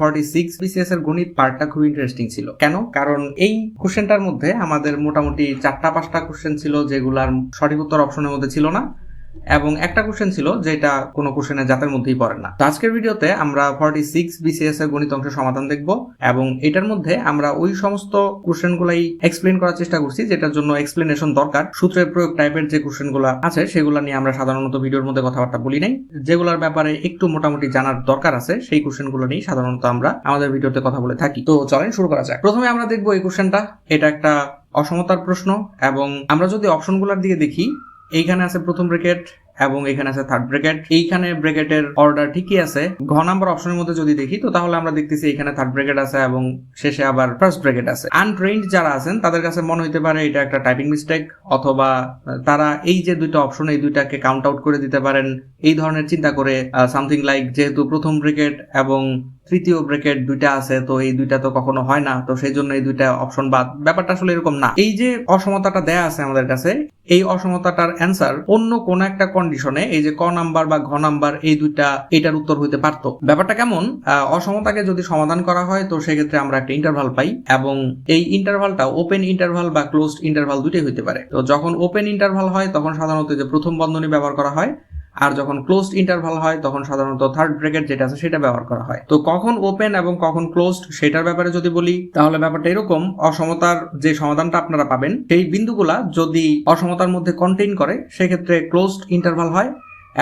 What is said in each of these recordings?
Forty six BCS এর গণিত পার্টটা খুব ইন্টারেস্টিং ছিল। কেন? কারণ এই কোশ্চেনটার মধ্যে আমাদের মোটামুটি চারটা পাঁচটা কোশ্চেন ছিল যেগুলার সঠিক উত্তর অপশনের মধ্যে ছিল না। এবং একটা কোশ্চেন ছিল যেটা কোনো কোশ্চেনের জাতের মধ্যেই পড়ে না। তো আজকের ভিডিওতে আমরা ফর্টি সিক্স বিসিএস এর গণিত অংশের সমাধান দেখব এবং এটার মধ্যে আমরা ওই সমস্ত কোশ্চেনগুলাই এক্সপ্লেন করার চেষ্টা করছি, যেটার জন্য এক্সপ্লেনেশন দরকার। সূত্রের প্রয়োগ টাইপের যে কোশ্চেনগুলো আছে, সেগুলো নিয়ে আমরা সাধারণত ভিডিওর মধ্যে কথাবার্তা বলি নাই। যেগুলোর ব্যাপারে একটু মোটামুটি জানার দরকার আছে, সেই কোশ্চেনগুলো নিয়ে সাধারণত আমরা আমাদের ভিডিওতে কথা বলে থাকি। তো চলেন শুরু করা যাক। প্রথমে আমরা দেখব এই কোশ্চেনটা এটা একটা অসমতার প্রশ্ন এবং আমরা যদি অপশনগুলোর দিকে দেখি এইখানে আছে প্রথম ব্রেকেট এবং এখানে আছে থার্ড ব্রেকেট এইখানে ব্রেকেটের অর্ডার ঠিকই আছে। ঘ নাম্বার অপশনের মধ্যে যদি দেখি, তো তাহলে আমরা দেখতেছি এখানে থার্ড ব্রেকেট আছে এবং শেষে আবার ফার্স্ট ব্রেকেট আছে। আনট্রেন্ড যারা আছেন, তাদের কাছে মনে হইতে পারে এটা একটা টাইপিং মিস্টেক অথবা তারা এই যে দুইটা অপশন এই দুইটাকে কাউন্ট আউট করে দিতে পারেন। এই ধরনের চিন্তা করে সামথিং লাইক যেহেতু প্রথম ব্রেকেট এবং তৃতীয় ব্রেকেট দুইটা আছে, তো এই দুইটা তো কখনো হয় না, তো সেই জন্য এই দুইটা অপশন বাদ। ব্যাপারটা আসলে এরকম না। এই যে অসমতাটা দেয়া আছে আমাদের কাছে, এই অসমতাটার অ্যান্সার অন্য কোন একটা কন্ডিশনে এই যে ক নাম্বার বা ঘ নাম্বার, এই দুইটা, এটার উত্তর হইতে পারতো। ব্যাপারটা কেমন? অসমতাকে যদি সমাধান করা হয়, তো সেক্ষেত্রে আমরা একটা ইন্টারভাল পাই, এবং এই ইন্টারভালটা ওপেন ইন্টারভাল বা ক্লোজড ইন্টারভাল দুইটাই হইতে পারে। তো যখন ওপেন ইন্টারভাল হয়, তখন সাধারণত যে প্রথম বন্ধনী ব্যবহার করা হয় আর যখন ক্লোজড ইন্টারভাল হয়, তখন সাধারণত থার্ড ব্রেকেট যেটা আছে, সেটা ব্যবহার করা হয়। তো কখন ওপেন এবং কখন ক্লোজড সেটার ব্যাপারে যদি বলি, তাহলে ব্যাপারটা এরকম, অসমতার যে সমাধানটা আপনারা পাবেন, সেই বিন্দুগুলা যদি অসমতার মধ্যে কন্টেইন করে, সেক্ষেত্রে ক্লোজড ইন্টারভাল হয়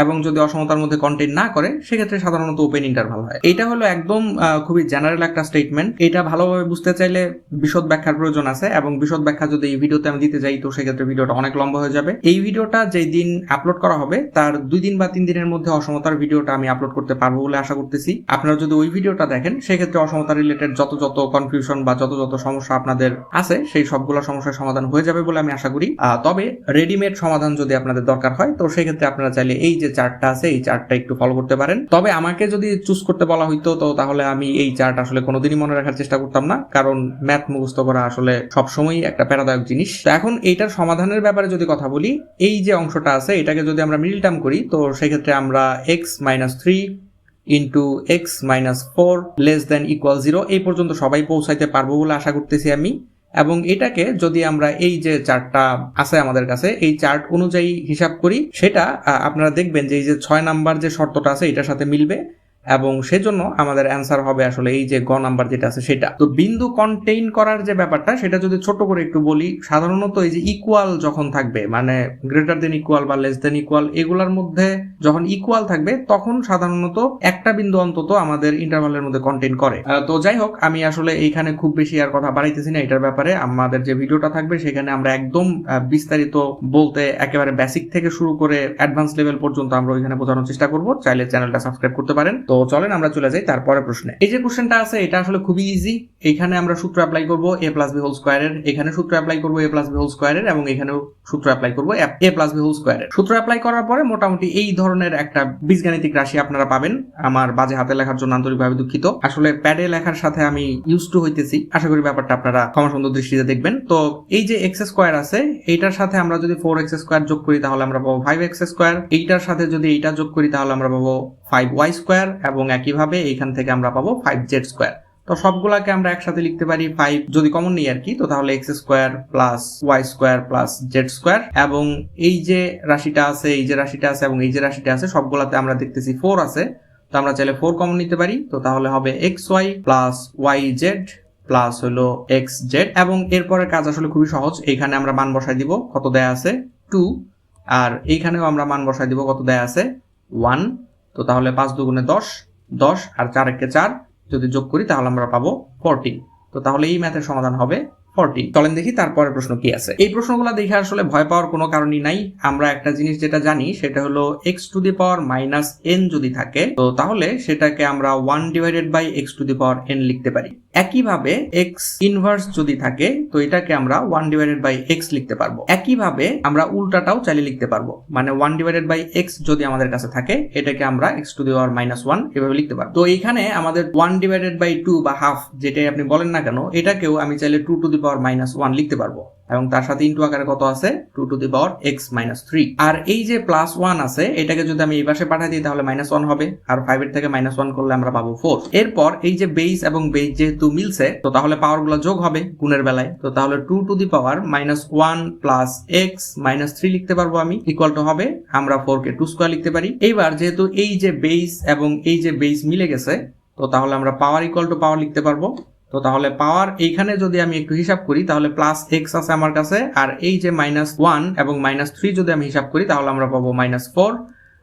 এবং যদি অসমতার মধ্যে কন্টেইন না করে, সেক্ষেত্রে সাধারণত ওপেন ইন্টারভাল হয়। এটা হলো একদম খুবই জেনারেল একটা স্টেটমেন্ট এটা ভালোভাবে বুঝতে চাইলে বিশদ ব্যাখ্যার প্রয়োজন আছে এবং বিশদ ব্যাখ্যা যদি এই ভিডিওতে আমি দিতে যাই, তো সেক্ষেত্রে ভিডিওটা অনেক লম্বা হয়ে যাবে। এই ভিডিওটা যেই দিন আপলোড করা হবে, তার দুই দিন বা তিন দিনের মধ্যে অসমতার ভিডিওটা আমি আপলোড করতে পারব বলে আশা করতেছি। আপনারা যদি ওই ভিডিওটা দেখেন, সেক্ষেত্রে অসমতা রিলেটেড যত যত কনফিউশন বা যত যত সমস্যা আপনাদের আছে, সেই সবগুলো সমস্যার সমাধান হয়ে যাবে বলে আমি আশা করি। তবে রেডিমেড সমাধান যদি আপনাদের দরকার হয়, তো সেক্ষেত্রে আপনারা চাইলে এই যে চার্টটা আছে, এই চার্টটা একটু ফলো করতে পারেন। তবে আমাকে যদি চুজ করতে বলা হইতো, তো তাহলে আমি এই চার্ট আসলে কোনোদিনই মনে রাখার চেষ্টা করতাম না। কারণ ম্যাথ মুখস্থ করা আসলে সবসময়ই একটা প্যারাদায়ক জিনিস। তো এখন এইটার সমাধানের ব্যাপারে যদি কথা বলি, এই যে অংশটা আছে, এটাকে যদি আমরা মিডল টার্ম করি, তো সেক্ষেত্রে আমরা x minus three into x minus four less than equal zero এই পর্যন্ত সবাই পৌঁছাইতে পারব বলে আশা করতেছি আমি। এবং এটাকে যদি আমরা এই যে চার্টটা আছে আমাদের কাছে, এই চার্ট অনুযায়ী হিসাব করি, সেটা আপনারা দেখবেন যে এই যে ছয় নাম্বার যে শর্তটা আছে, এটার সাথে মিলবে। এবং সেজন্য আমাদের অ্যান্সার হবে আসলে এই যে গ নাম্বার যেটা আছে সেটা। তো বিন্দু কন্টেইন করার যে ব্যাপারটা, সেটা যদি ছোট করে একটু বলি, সাধারণত এই যে ইকুয়াল যখন থাকবে মানে গ্রেটার দেন ইকুয়াল বা লেস দেন ইকুয়াল এগুলার মধ্যে যখন ইকুয়াল থাকবে, তখন সাধারণত একটা বিন্দু অন্তত আমাদের ইন্টারভালের মধ্যে কন্টেইন করে। তো যাই হোক, আমি আসলে এইখানে খুব বেশি আর কথা বাড়াইতেছি না এটার ব্যাপারে। আমাদের যে ভিডিওটা থাকবে, সেখানে আমরা একদম বিস্তারিত বলতে একেবারে বেসিক থেকে শুরু করে অ্যাডভান্স লেভেল পর্যন্ত আমরা ওইখানে বোঝানোর চেষ্টা করব। চাইলে চ্যানেলটা সাবস্ক্রাইব করতে পারেন। তো চলেন আমরা চলে যাই তারপরে প্রশ্নে। এই যে কোশ্চেনটা আছে, এটা আসলে খুবই ইজি এখানে আমরা সূত্র অ্যাপ্লাই করব এ প্লাস বি হোল স্কোয়ারের এখানে সূত্র অ্যাপ্লাই করব এ প্লাস বি হোল স্কোয়ারের এবং এখানেও সূত্র অ্যাপ্লাই করব এ প্লাস বি হোল স্কোয়ারের সূত্র অ্যাপ্লাই করার পরে মোটামুটি এই ধরনের একটা বীজগাণিতিক রাশি আপনারা পাবেন। আমার বাজে হাতে লেখার জন্য আন্তরিকভাবে দুঃখিত। আসলে প্যাডে লেখার সাথে আমি ইউজ টু হইতেছি। আশা করি ব্যাপারটা আপনারা ক্ষমা সুন্দর দৃষ্টিতে দেখবেন। তো এই যে এক্স স্কোয়ার আছে, এইটার সাথে আমরা যদি ফোর এক্স স্কোয়ার যোগ করি তাহলে আমরা পাবো ফাইভ এক্স স্কোয়ার এইটার সাথে যদি এইটা যোগ করি তাহলে আমরা পাবো ফাইভ ওয়াই স্কোয়ার এবং একইভাবে এইখান থেকে আমরা পাবো ফাইভ জেড স্কোয়ার তো সবগুলাকে আমরা একসাথে লিখতে পারি ফাইভ যদি কমন নিই আর কি, তো তাহলে x square plus y square plus z square এবং এই যে রাশিটা আছে, এই যে রাশিটা আছে এবং এই যে রাশিটা আছে, সবগুলাতে আমরা দেখতেছি ফোর আছে। তো আমরা চাইলে ফোর কমন নিতে পারি। তো তাহলে হবে x y plus y z plus হলো এক্স জেড এবং এরপরে কাজ আসলে খুবই সহজ এইখানে আমরা মান বসাই দিব, কত দেয়া আছে? টু আর এইখানেও আমরা মান বসাই দিব, কত দেয়া আছে? ওয়ান তো তাহলে পাঁচ দুগুণে দশ দশ আর চার একে চার যদি যোগ করি তাহলে আমরা পাবো ফোরটিন তো তাহলে এই ম্যাথের সমাধান হবে ফোরটিন চলেন দেখি তারপরের প্রশ্ন কি আছে। এই প্রশ্নগুলো দেখে আসলে ভয় পাওয়ার কোনো কারণই নাই। আমরা একটা জিনিস যেটা জানি, সেটা হলো x to the power minus n যদি থাকে, তো তাহলে সেটাকে আমরা one divided by x to the power n লিখতে পারি। একইভাবে এক্স ইনভার্স যদি থাকে, তো এটাকে আমরা ওয়ান ডিভাইডেড বাই এক্স লিখতে পারব। একইভাবে আমরা উল্টাটাও চালিয়ে লিখতে পারব। মানে ওয়ান ডিভাইডেড বাই এক্স যদি আমাদের কাছে থাকে, এটাকে আমরা x to the power minus one এভাবে লিখতে পারব। তো এখানে আমাদের ওয়ান ডিভাইডেড বাই টু বা হাফ যেটাই আপনি বলেন না কেন, এটাকেও আমি চাইলে two to the power minus one লিখতে পারব। এবং তার সাথে ইন্টু আকারে কত আছে? Two to the power x minus three আর এই যে প্লাস ওয়ান আছে, এটাকে যদি আমি এই পাশে পাঠাই দিই, তাহলে মাইনাস ওয়ান হবে। আর ফাইভের থেকে মাইনাস ওয়ান করলে আমরা পাবো ফোর এরপর এই যে বেস এবং বেস যেহেতু মিলছে, তো তাহলে পাওয়ারগুলো যোগ হবে গুণের বেলায়। তো তাহলে two to the power minus one plus x minus three লিখতে পারব আমি। ইকুয়াল টু হবে, আমরা ফোর কে টু স্কোয়ার লিখতে পারি। এইবার যেহেতু এই যে বেস এবং এই যে বেস মিলে গেছে, তো তাহলে আমরা পাওয়ার ইকুয়াল টু পাওয়ার লিখতে পারব। তো তাহলে পাওয়ার এইখানে যদি আমি একটু হিসাব করি, তাহলে প্লাস এক্স আছে আমার কাছে, আর এই যে মাইনাস ওয়ান এবং মাইনাস থ্রি যদি আমি হিসাব করি, তাহলে আমরা পাবো মাইনাস ফোর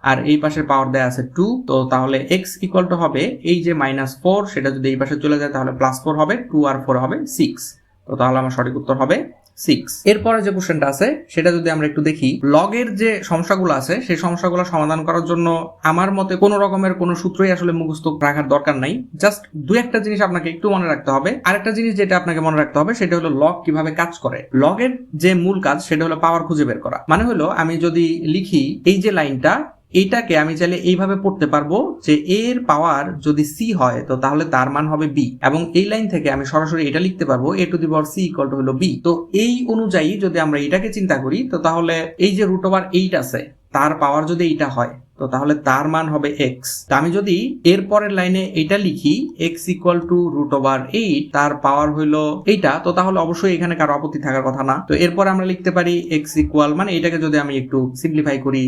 আর এই পাশে পাওয়ার দেয়া আছে টু তো তাহলে এক্স ইকুয়াল টু হবে এই যে মাইনাস ফোর সেটা যদি এই পাশে চলে যায়, তাহলে প্লাস ফোর হবে টু আর ফোর হবে সিক্স তো তাহলে আমার সঠিক উত্তর হবে সিক্স এরপরে যে কোশ্চেনটা আছে, সেটা যদি আমরা একটু দেখি লগের যে সমস্যাগুলো আছে, সেই সমস্যাগুলো সমাধান করার জন্য আমার মতে কোনো রকমের কোনো সূত্রই আসলে মুখস্থ রাখার দরকার নাই। জাস্ট দু একটা জিনিস আপনাকে একটু মনে রাখতে হবে। আরেকটা জিনিস যেটা আপনাকে মনে রাখতে হবে, সেটা হলো লগ কীভাবে কাজ করে। লগের যে মূল কাজ, সেটা হলো পাওয়ার খুঁজে বের করা। মানে হলো আমি যদি লিখি, এই যে লাইনটা এইটাকে আমি চাইলে এইভাবে পড়তে পারব যে এর পাওয়ার যদি সি হয়, তো তাহলে তার মান হবে বি এবং এই লাইন থেকে আমি সরাসরি এটা লিখতে পারব a to the power c equal to হলো বি তো এই অনুযায়ী যদি আমরা এটাকে চিন্তা করি, তো তাহলে এই যে রুট ওভার এইট আছে, তার পাওয়ার যদি এইটা হয়, তো তাহলে তার মান হবে এক্স তো আমি যদি এর পরের লাইনে এটা লিখি x equal to root over eight তার পাওয়ার হইল এইটা, তো তাহলে অবশ্যই এখানে কারও আপত্তি থাকার কথা না। তো এরপর আমরা লিখতে পারি এক্স ইকুয়াল মানে এটাকে যদি আমি একটু সিম্পলিফাই করি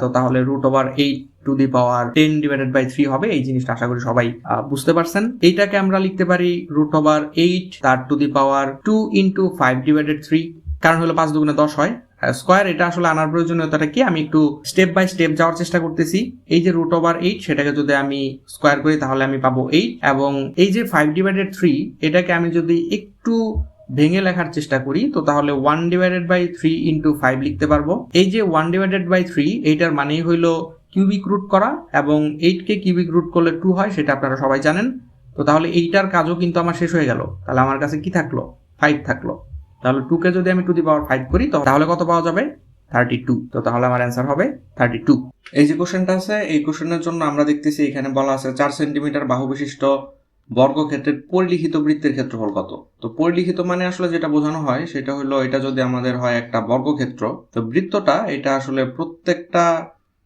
তো তাহলে root over eight to the power ten divided by three হবে। এই জিনিসটা আশা করি সবাই বুঝতে পারছেন। এইটাকে আমরা লিখতে পারি রুট ওভার এইট তার to the power two into five divided three কারণ হলো পাঁচ দুগুণে দশ হয়। স্কোয়ার এটা আসলে আনার প্রয়োজনীয়তাটা কি? আমি একটু স্টেপ বাই স্টেপ যাওয়ার চেষ্টা করতেছি। এই যে রুট ওভার এইট সেটাকে যদি আমি স্কোয়ার করি, তাহলে আমি পাবো এইট এবং এই যে ফাইভ ডিভাইডেড থ্রি এটাকে আমি যদি একটু ভেঙে লেখার চেষ্টা করি, তো তাহলে one divided by three into five লিখতে পারব। এই যে ওয়ান ডিভাইডেড বাই থ্রি এইটার মানেই হইল কিউবিক রুট করা, এবং এইটকে কিউবিক রুট করলে টু হয়, সেটা আপনারা সবাই জানেন। তো তাহলে এইটার কাজও কিন্তু আমার শেষ হয়ে গেল। তাহলে আমার কাছে কি থাকল? ফাইভ থাকল। তাহলে টুকে যদি আমি টু দি পাওয়ার ফাইভ করি, তো তাহলে কত পাওয়া যাবে? থার্টি টু তো তাহলে আমার অ্যান্সার হবে থার্টি টু এই যে কোশ্চেনটা আছে, এই কোশ্চেনের জন্য আমরা দেখতেছি এখানে বলা আছে চার সেন্টিমিটার বাহু বিশিষ্ট বর্গক্ষেত্রের পরিলিখিত বৃত্তের ক্ষেত্রফল কত? তো পরিলিখিত মানে আসলে যেটা বোঝানো হয়, সেটা হলো এটা যদি আমাদের হয় একটা বর্গক্ষেত্র, তো বৃত্তটা এটা আসলে প্রত্যেকটা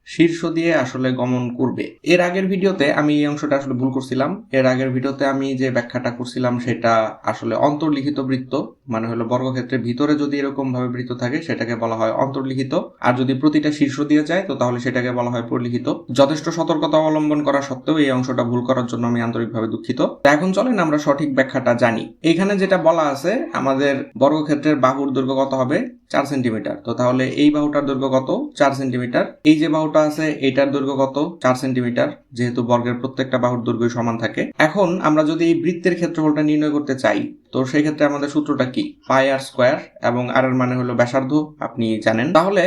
শীর্ষ দিয়ে আসলে গমন করবে। এর আগের ভিডিওতে আমি এই অংশটা আসলে ভুল করছিলাম। এর আগের ভিডিওতে আমি যে ব্যাখ্যাটা করছিলাম, সেটা আসলে অন্তর্লিখিত বৃত্ত। মানে হলো বর্গক্ষেত্রের ভিতরে যদি এরকম ভাবে বৃত্ত থাকে, সেটাকে বলা হয় অন্তর্লিখিত। আর যদি প্রতিটা শীর্ষ দিয়ে যায়, তো তাহলে সেটাকে বলা হয় পরিলিখিত। যথেষ্ট সতর্কতা অবলম্বন করা সত্ত্বেও এই অংশটা ভুল করার জন্য আমি আন্তরিকভাবে দুঃখিত। এখন চলেন আমরা সঠিক ব্যাখ্যাটা জানি। এখানে যেটা বলা আছে, আমাদের বর্গক্ষেত্রের বাহুর দৈর্ঘ্য কত হবে? চার সেন্টিমিটার। তো তাহলে এই বাহুটার দৈর্ঘ্য কত? চার সেন্টিমিটার। এই যে বাহুটা আছে, এটার দৈর্ঘ্য কত? চার সেন্টিমিটার। যেহেতু বর্গের প্রত্যেকটা বাহুর দৈর্ঘ্য সমান থাকে। এখন আমরা যদি এই বৃত্তের ক্ষেত্রফলটা নির্ণয় করতে চাই তো সেই ক্ষেত্রে আমাদের সূত্রটা কি? পাই আর স্কোয়ার এবং আর এর মানে হলো ব্যাসার্ধ, আপনি জানেন। তাহলে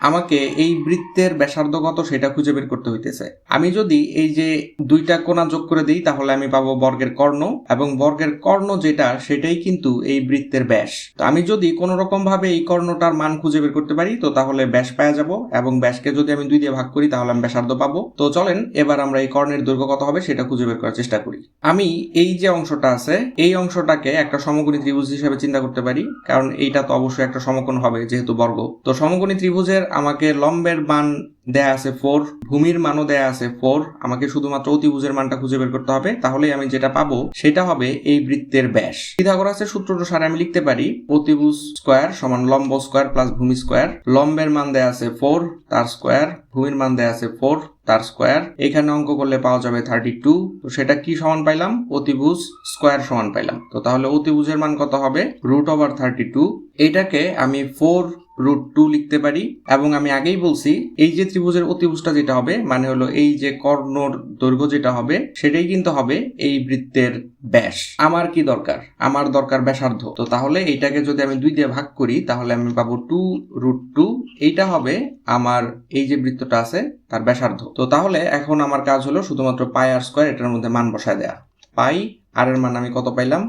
আমাকে এই বৃত্তের ব্যাসার্ধ কত সেটা খুঁজে বের করতে হইতেছে। আমি যদি এই যে দুইটা কোণা যোগ করে দিই, তাহলে আমি পাবো বর্গের কর্ণ, এবং বর্গের কর্ণ যেটা, সেটাই কিন্তু এই বৃত্তের ব্যাস। তো আমি যদি কোনো রকম ভাবে এই কর্ণটার মান খুঁজে বের করতে পারি, তো তাহলে ব্যাস পাওয়া যাব, এবং ব্যাসকে যদি আমি দুই দিয়ে ভাগ করি, তাহলে আমি ব্যাসার্ধ পাবো। তো চলেন, এবার আমরা এই কর্ণের দৈর্ঘ্য কত হবে, সেটা খুঁজে বের করার চেষ্টা করি। আমি এই যে অংশটা আছে, এই অংশটাকে একটা সমকোণী ত্রিভুজ হিসেবে চিন্তা করতে পারি, কারণ এইটা তো অবশ্যই একটা সমকোণ হবে, যেহেতু বর্গ। তো সমকোণী ত্রিভুজের আমাকে লম্বের মান দেয়া আছে ফোর ভূমির মানও দেয়া আছে ফোর আমাকে শুধুমাত্র অতিভুজের মানটা খুঁজে বের করতে হবে। তাহলে আমি যেটা পাবো, সেটা হবে এই বৃত্তের ব্যাস। পিথাগোরাসের সূত্র অনুসারে আমি লিখতে পারি, অতিভুজ স্কোয়ার সমান লম্ব স্কোয়ার প্লাস ভূমি স্কোয়ার লম্বের মান দেয়া আছে ফোর তার স্কোয়ার ভূমির মান দেয়া আছে ফোর তার স্কোয়ার এখানে অঙ্ক করলে পাওয়া যাবে থার্টি টু তো সেটা কি সমান পাইলাম? অতিভুজ স্কোয়ার সমান পাইলাম। তো তাহলে অতিভুজের মান কত হবে? রুট ওভার থার্টি টু এটাকে আমি ফোর রুট টু লিখতে পারি। এবং আমি আগেই বলছি, এই যে ত্রিভুজের অতিভুজটা যেটা হবে মানে হলো এই যে কর্ণর দৈর্ঘ্য যেটা হবে, সেটাই কিন্তু হবে এই বৃত্তের ব্যাস। আমার কি দরকার? আমার দরকার ব্যাসার্ধ। তো তাহলে এইটাকে যদি আমি দুই দিয়ে ভাগ করি, তাহলে আমি পাবো টু রুট টু এইটা হবে আমার এই যে বৃত্তটা আছে, তার ব্যাসার্ধ। তো তাহলে এখন আমার কাজ হলো শুধুমাত্র পাই আর স্কোয়ার, এটার মধ্যে মান বসায় দেয়া। পাই আর এর মান আমি কত পাইলাম?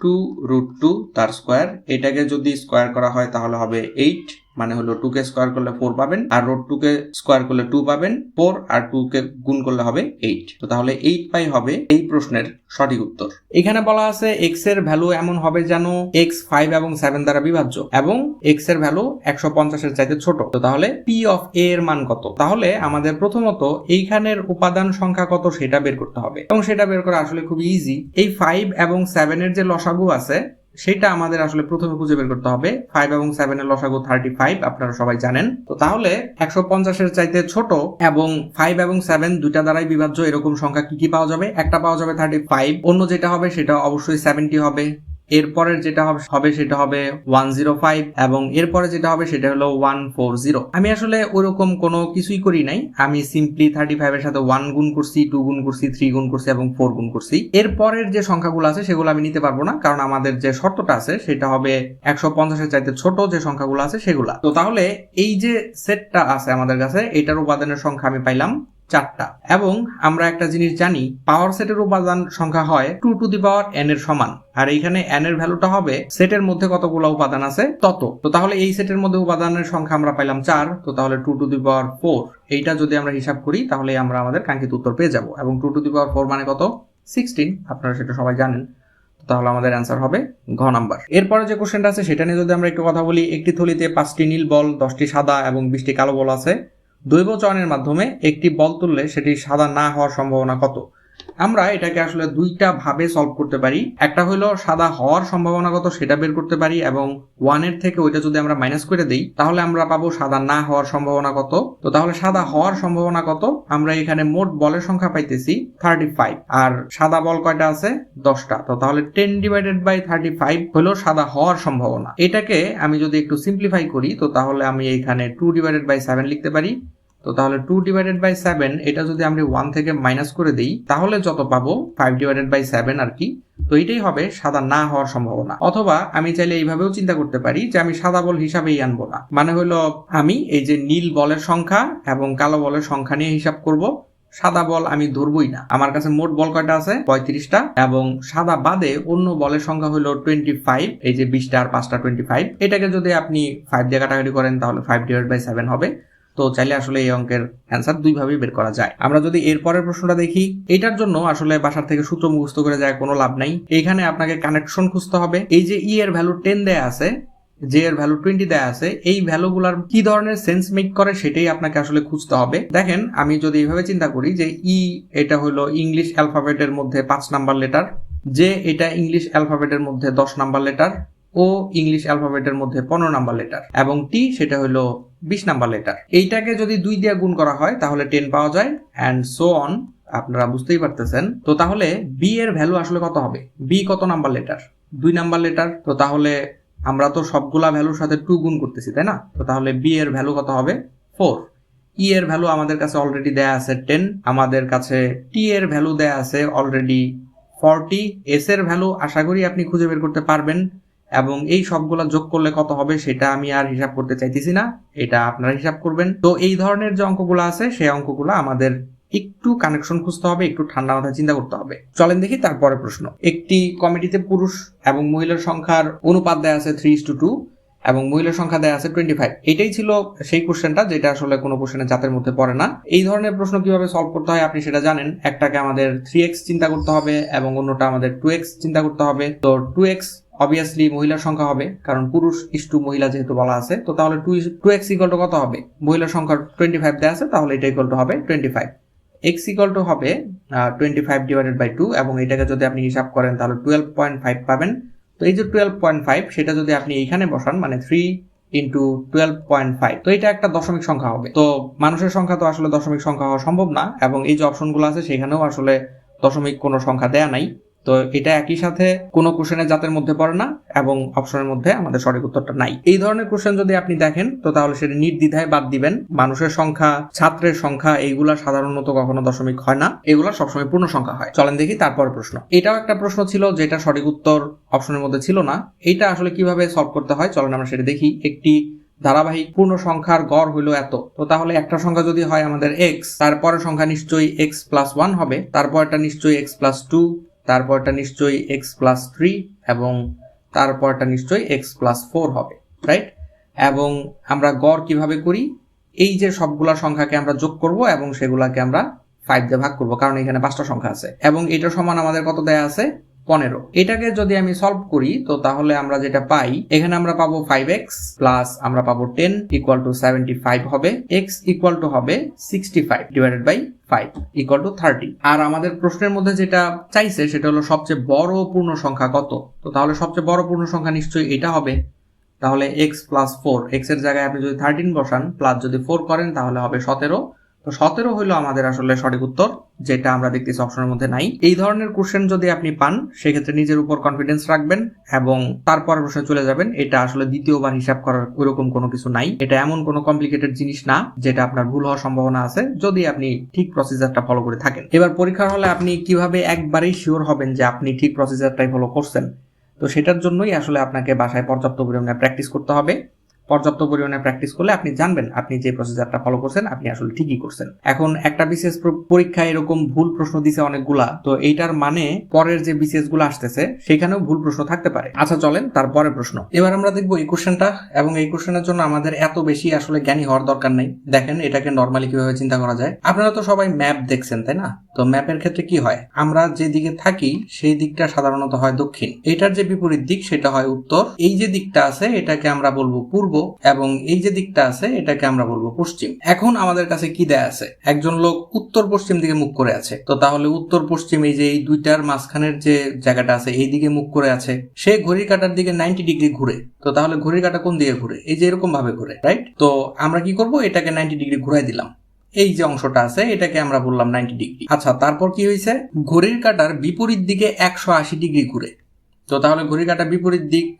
টু রুট টু তার স্কোয়ার এটাকে যদি স্কোয়ার করা হয় তাহলে হবে এইট মানে হলো টু কে স্কোয়ার করলে ফোর পাবেন, আর রোড টু কে স্কোয়ার করলে টু পাবেন ফোর আর টু কে গুণ করলে হবে এইট তো তাহলে এইট পাই হবে এই প্রশ্নের সঠিক উত্তর। এখানে বলা আছে এক্সের ভ্যালু এমন হবে যেন এক্স ফাইভ এবং সেভেন দ্বারা বিভাজ্য এবং এক্সের ভ্যালু একশো পঞ্চাশের চাইতে ছোট। তো তাহলে পি অফ এ এর মান কত? তাহলে আমাদের প্রথমত এইখানের উপাদান সংখ্যা কত সেটা বের করতে হবে। এবং সেটা বের করা আসলে খুব ইজি এই ফাইভ এবং সেভেনের যে লসাগু আছে সেটা আমাদের আসলে প্রথমে খুঁজে বের করতে হবে। ফাইভ এবং সেভেন এর লসাগু থার্টি ফাইভ আপনারা সবাই জানেন। তো তাহলে একশো পঞ্চাশের চাইতে ছোট এবং ফাইভ এবং সেভেন দুইটা দ্বারাই বিভাজ্য, এরকম সংখ্যা কি কি পাওয়া যাবে? একটা পাওয়া যাবে থার্টি ফাইভ অন্য যেটা হবে সেটা অবশ্যই সেভেন্টি হবে। এরপরের যেটা হবে সেটা হবে ওয়ান জিরো ফাইভ এবং এরপরে যেটা হবে সেটা হলো ওয়ান ফোর জিরো আমি আসলে ওরকম কোনো কিছুই করি নাই। আমি সিম্পলি থার্টি ফাইভ এর সাথে ওয়ান গুণ করছি টু গুণ করছি থ্রি গুণ করছি এবং ফোর গুণ করছি। এরপরের যে সংখ্যাগুলো আছে সেগুলো আমি নিতে পারব না, কারণ আমাদের যে শর্তটা আছে সেটা হবে একশো পঞ্চাশের চাইতে ছোট যে সংখ্যাগুলো আছে সেগুলা। তো তাহলে এই যে সেটটা আছে আমাদের কাছে, এটার উপাদানের সংখ্যা আমি পাইলাম চারটা। এবং আমরা একটা জিনিস জানি পাওয়ার সেটের উপাদান সংখ্যা হয় two to the power n এর সমান। আর এইখানে এন এর ভ্যালুটা হবে সেটের মধ্যে কতগুলো উপাদান আছে? তত। তো তাহলে এই সেটের মধ্যে উপাদানের সংখ্যা আমরা পাইলাম চার, তো তাহলে two to the power four এইটা যদি আমরা হিসাব করি, তাহলে আমরা আমাদের কাঙ্ক্ষিত উত্তর পেয়ে যাব। এবং two to the power four মানে কত? সিক্সটিন আপনারা সেটা সবাই জানেন। তাহলে আমাদের অ্যান্সার হবে ঘ নাম্বার। এরপরে যে কোশ্চেনটা আছে, সেটা নিয়ে যদি আমরা একটু কথা বলি, একটি থলিতে পাঁচটি নীল বল, দশটি সাদা এবং বিশটি কালো বল আছে। দৈব চয়নের মাধ্যমে একটি বল তুললে সেটি সাদা না হওয়ার সম্ভাবনা কত? আমরা এটাকে আসলে দুইটা ভাবে সলভ করতে পারি। একটা হলো সাদা হওয়ার সম্ভাবনা কত, সেটা বের করতে পারি এবং ওয়ানের থেকে ওইটা যদি আমরা মাইনাস করে দিই, তাহলে আমরা পাবো সাদা না হওয়ার সম্ভাবনা কত। তো তাহলে সাদা হওয়ার সম্ভাবনা কত? আমরা এখানে মোট বলের সংখ্যা পাইতেছি থার্টি ফাইভ আর সাদা বল কয়টা আছে? দশটা। তো তাহলে ten divided by thirty five হলো সাদা হওয়ার সম্ভাবনা। এটাকে আমি যদি একটু সিম্পলিফাই করি, তো তাহলে আমি এখানে টু ডিভাইডেড বাই সেভেন লিখতে পারি। তো তাহলে টু ডিভাইডেড বাই সেভেন এটা যদি আমরা ওয়ান থেকে মাইনাস করে দিই, তাহলে যত পাবো? ফাইভ ডিভাইডেড বাই সেভেন আর কি? তো এটাই হবে সাদা না হওয়ার সম্ভাবনা। অথবা আমি চাইলে এইভাবেও চিন্তা করতে পারি যে আমি সাদা বল হিসাবেই আনব না। মানে হলো, আমি এই যে নীল বলের সংখ্যা এবং কালো বলের সংখ্যা নিয়ে হিসাব করব, সাদা বল আমি ধরবই না। আমার কাছে মোট বল কয়টা আছে? পঁয়ত্রিশটা। এবং সাদা বাদে অন্য বলের সংখ্যা হলো টোয়েন্টি ফাইভ এই যে বিশটা আর পাঁচটা টোয়েন্টি ফাইভ এটাকে যদি আপনি ফাইভ দিয়ে কাটাকাটি করেন, তাহলে ফাইভ ডিভাইড বাই সেভেন হবে। তো চাইলে আসলে এই অঙ্কের অ্যান্সার দুইভাবেই বের করা যায়। আমরা যদি এর পরের প্রশ্নটা দেখি, এটার জন্য আসলে বাসার থেকে সূত্র মুখস্থ করে যায় কোনো লাভ নাই। এখানে আপনাকে কানেকশন খুঁজতে হবে। এই যে ই এর ভ্যালু টেন দেয়া আছে যে এর ভ্যালু টোয়েন্টি দেয়া আছে, এই ভ্যালুগুলার কি ধরনের সেন্স মেক করে সেটাই আপনাকে আসলে খুঁজতে হবে। দেখেন, আমি যদি এইভাবে চিন্তা করি যে ই এটা হলো ইংলিশ অ্যালফাবেটের মধ্যে পাঁচ নাম্বার লেটার যে এটা ইংলিশ অ্যালফাবেটের মধ্যে দশ নাম্বার লেটার ও ইংলিশ অ্যালফাবেটের মধ্যে পনেরো নাম্বার লেটার এবং টি সেটা হলো বিশ নাম্বার লেটার। এইটাকে যদি দুই দিয়ে গুণ করা হয়, তাহলে টেন পাওয়া যায় অ্যান্ড সো অন আপনারা বুঝতেই পারতেছেন। তো তাহলে বি এর ভ্যালু আসলে কত হবে? বি কত নাম্বার লেটার? দুই নাম্বার লেটার, তো তাহলে আমরা তো সবগুলা ভ্যালুর সাথে টু গুণ করতেছি, তাই না? তো তাহলে বি এর ভ্যালু কত হবে? ফোর ই এর ভ্যালু আমাদের কাছে অলরেডি দেয়া আছে টেন আমাদের কাছে টি এর ভ্যালু দেয়া আছে অলরেডি ফর্টি এস এর ভ্যালু আশা করি আপনি খুঁজে বের করতে পারবেন। এবং এই সবগুলা যোগ করলে কত হবে সেটা আমি আর হিসাব করতে চাইতেছি না। এটা আপনারা হিসাব করবেন। তো এই ধরনের যে অঙ্কগুলো আছে, সেই অঙ্কগুলো আমাদের একটু কানেকশন খুঁজতে হবে, একটু ঠান্ডা মাথায় চিন্তা করতে হবে। চলেন দেখি তারপরে প্রশ্ন। একটি কমিটিতে পুরুষ এবং মহিলার সংখ্যার অনুপাত দেয়া আছে থ্রি টু টু এবং মহিলার সংখ্যা দেয়া আছে টোয়েন্টি ফাইভ এটাই ছিল সেই কোশ্চেনটা যেটা আসলে কোনো কোশ্চেনের জাতের মধ্যে পড়ে না। এই ধরনের প্রশ্ন কীভাবে সলভ করতে হয় আপনি সেটা জানেন। একটাকে আমাদের থ্রি এক্স চিন্তা করতে হবে এবং অন্যটা আমাদের টু এক্স চিন্তা করতে হবে। তো টু এক্স অবভিয়াসলি মহিলার সংখ্যা হবে, কারণ পুরুষ ইস টু মহিলা যেহেতু বলা আছে, তো তাহলে two two x equal to কত হবে? মহিলার সংখ্যা টোয়েন্টি ফাইভ দেওয়া আছে, তাহলে এটা ইকল টু হবে twenty five x equal to হবে twenty five divided by two এবং এটাকে যদি আপনি হিসাব করেন, তাহলে টুয়েলভ পয়েন্ট ফাইভ পাবেন। তো এই যে টুয়েলভ পয়েন্ট ফাইভ সেটা যদি আপনি এইখানে বসান মানে three into twelve point five তো এটা একটা দশমিক সংখ্যা হবে। তো মানুষের সংখ্যা তো আসলে দশমিক সংখ্যা হওয়া সম্ভব না, এবং এই যে অপশনগুলো আছে, সেখানেও আসলে দশমিক কোনো সংখ্যা দেয়া নাই। তো এটা একই সাথে কোনো কোশ্চেনের জাতের মধ্যে পড়ে না এবং অপশনের মধ্যে আমাদের সঠিক উত্তরটা নাই। এই ধরনের কোশ্চেন যদি আপনি দেখেন, তো তাহলে সেটা নির্দ্বিধায় বাদ দিবেন। মানুষের সংখ্যা, ছাত্রের সংখ্যা, এইগুলা সাধারণত কখনো দশমিক হয় না। এগুলা সবসময় পূর্ণ সংখ্যা হয়। চলেন দেখি তারপর প্রশ্ন। এটাও একটা প্রশ্ন ছিল, যেটা সঠিক উত্তর অপশনের মধ্যে ছিল না। এটা আসলে কীভাবে সলভ করতে হয়? চলেন আমরা সেটা দেখি। একটি ধারাবাহিক পূর্ণ সংখ্যার গড় হইল এত। তো তাহলে একটা সংখ্যা যদি হয় আমাদের এক্স তারপরের সংখ্যা নিশ্চয়ই এক্স প্লাস ওয়ান হবে তারপরটা নিশ্চয়ই এক্স প্লাস টু তারপরটা নিশ্চয়ই এক্স প্লাস থ্রি এবং তারপরটা নিশ্চয়ই এক্স প্লাস ফোর হবে রাইট এবং আমরা গড় কীভাবে করি? এই যে সবগুলা সংখ্যাকে আমরা যোগ করব এবং সেগুলাকে আমরা ফাইভ দিয়ে ভাগ করব, কারণ এখানে পাঁচটা সংখ্যা আছে। এবং এটা সমান আমাদের কত দেয়া আছে? পনেরো। এটাকে যদি আমি সলভ করি, তো তাহলে আমরা যেটা পাই, এখানে আমরা পাবো ফাইভ এক্স প্লাস আমরা পাবো ten equal to seventy five হবে এক্স ইকুয়াল টু হবে sixty five divided by five equal to thirty আর আমাদের প্রশ্নের মধ্যে যেটা চাইছে, সেটা হলো সবচেয়ে বড় পূর্ণ সংখ্যা কত? তো তাহলে সবচেয়ে বড় পূর্ণ সংখ্যা নিশ্চয়ই এটা হবে। তাহলে এক্স প্লাস ফোর এক্সের জায়গায় আপনি যদি থার্টিন বসান প্লাস যদি ফোর করেন, তাহলে হবে সতেরো। তো সতেরো হইল আমাদের আসলে সঠিক উত্তর, যেটা আমরা দেখতেছি অপশনের মধ্যে নাই। এই ধরনের কোশ্চেন যদি আপনি পান, সেক্ষেত্রে নিজের উপর কনফিডেন্স রাখবেন এবং তারপর প্রশ্নে চলে যাবেন, এটা আসলে দ্বিতীয়বার হিসাব করার ওইরকম কোনো কিছু নাই। এটা এমন কোনো কমপ্লিকেটেড জিনিস না, যেটা আপনার ভুল হওয়ার সম্ভাবনা আছে, যদি আপনি ঠিক প্রসিজারটা ফলো করে থাকেন। এবার পরীক্ষার হলে আপনি কীভাবে একবারেই শিওর হবেন যে আপনি ঠিক প্রসিজারটাই ফলো করছেন? তো সেটার জন্যই আসলে আপনাকে বাসায় পর্যাপ্ত পরিমাণে প্র্যাকটিস করতে হবে। পর্যাপ্ত পরিমাণে প্র্যাকটিস করলে আপনি জানবেন, আপনি যে প্রসিজারটা ফলো করছেন, আপনি আসলে ঠিকই করছেন। এখন একটা বিশেষ পরীক্ষায় এরকম ভুল প্রশ্ন দিছে অনেকগুলা, তো এইটার মানে পরের যে বিশেষগুলো আসতেছে, সেখানেও ভুল প্রশ্ন থাকতে পারে। আচ্ছা চলেন তারপরে প্রশ্ন। এবার আমরা দেখব এই কোশ্চেনটা এবং এই কোশ্চেনের জন্য আমাদের এত বেশি আসলে জ্ঞানী হওয়ার দরকার নেই। দেখেন এটাকে নর্মালি কীভাবে চিন্তা করা যায়। আপনারা তো সবাই ম্যাপ দেখছেন, তাই না? তো ম্যাপের ক্ষেত্রে কি হয়? আমরা যে দিকে থাকি, সেই দিকটা সাধারণত হয় দক্ষিণ। এটার যে বিপরীত দিক, সেটা হয় উত্তর। এই যে দিকটা আছে, এটাকে আমরা বলব পূর্ব এবং এই যে দিকটা আছে, এটাকে আমরা বলব পশ্চিম। এখন আমাদের কাছে কি দেয়া আছে? একজন লোক উত্তর পশ্চিম দিকে মুখ করে আছে। তো তাহলে উত্তর পশ্চিম এই যে এই দুইটার মাঝখানের যে জায়গাটা আছে, এই দিকে মুখ করে আছে। সে ঘড়ির কাটার দিকে নাইনটি ডিগ্রি ঘুরে। তো তাহলে ঘড়ির কাটা কোন দিকে ঘুরে? এই যে এরকম ভাবে ঘুরে রাইট তো আমরা কি করব? এটাকে নাইনটি ডিগ্রি ঘুরাই দিলাম। এই যে অংশটা আছে, এটাকে আমরা বললাম নাইনটি ডিগ্রি আচ্ছা তারপর কি হয়েছে? ঘড়ির কাটার বিপরীত দিকে একশো আশি ডিগ্রি ঘুরে। তো তাহলে ঘড়ির কাটার বিপরীত দিক,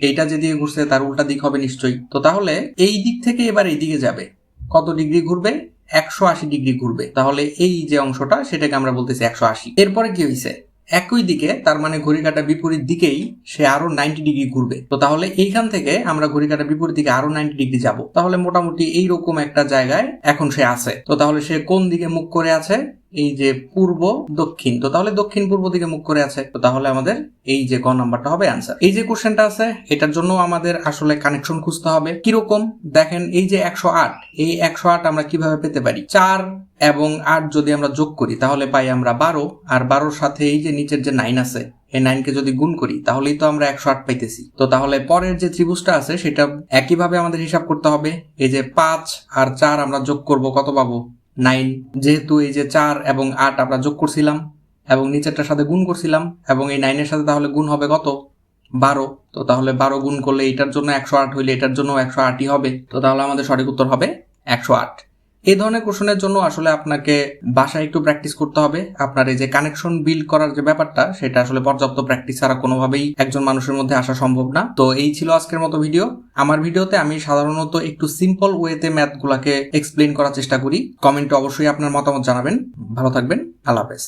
এইটা যেদিকে ঘুরছে, তার উল্টা দিক হবে নিশ্চয়ই। তো তাহলে এই দিক থেকে এবার এই দিকে যাবে। কত ডিগ্রি ঘুরবে? একশো আশি ডিগ্রি ঘুরবে। তাহলে এই যে অংশটা, সেটাকে আমরা বলতেছি একশো আশি। এরপরে কি হয়েছে? একই দিকে, তার মানে ঘড়ি কাটা বিপরীত দিকেই সে আরও নাইনটি ডিগ্রি ঘুরবে। তো তাহলে এইখান থেকে আমরা ঘড়ি কাটা বিপরীত দিকে আরও নাইনটি ডিগ্রি যাব। তাহলে মোটামুটি এইরকম একটা জায়গায় এখন সে আছে। তো তাহলে সে কোন দিকে মুখ করে আছে? এই যে পূর্ব, দক্ষিণ, তো তাহলে দক্ষিণ পূর্ব দিকে মুখ করে আছে, তো তাহলে আমাদের এই যে গ নাম্বারটা হবে আনসার এই যে কোশ্চেনটা আছে, এটার জন্য আমাদের আসলে কানেকশন খুঁজতে হবে। কীরকম? দেখেন, এই যে একশো আট, এই একশো আট আমরা কীভাবে পেতে পারি? চার এবং আট যদি আমরা যোগ করি, তাহলে পাই আমরা বারো, আর বারোর সাথে এই যে নিচের যে নাইন আছে, এই নাইনকে যদি গুণ করি, তাহলেই তো আমরা একশো আট পাইতেছি। তো তাহলে পরের যে ত্রিভুজটা আছে, সেটা একইভাবে আমাদের হিসাব করতে হবে। এই যে পাঁচ আর চার আমরা যোগ করব, কত পাবো? নাইন। যেহেতু এই যে চার এবং আট আমরা যোগ করছিলাম এবং নিচেরটার সাথে গুণ করছিলাম এবং এই নাইনের সাথে তাহলে গুণ হবে কত? বারো। তো তাহলে বারো গুণ করলে এটার জন্য একশো আট হইলে এটার জন্য একশো আটই হবে। তো তাহলে আমাদের সঠিক উত্তর হবে একশো আট। এই ধরনের কোশনের জন্য আসলে আপনাকে বাসায় একটু প্র্যাকটিস করতে হবে। আপনার এই যে কানেকশন বিল্ড করার যে ব্যাপারটা, সেটা আসলে পর্যাপ্ত প্র্যাকটিস ছাড়া কোনোভাবেই একজন মানুষের মধ্যে আসা সম্ভব না। তো এই ছিল আজকের মতো ভিডিও আমার ভিডিওতে আমি সাধারণত একটু সিম্পল ওয়েতে ম্যাথগুলোকে এক্সপ্লেন করার চেষ্টা করি। কমেন্টে অবশ্যই আপনার মতামত জানাবেন। ভালো থাকবেন। আল্লাহ হাফেজ।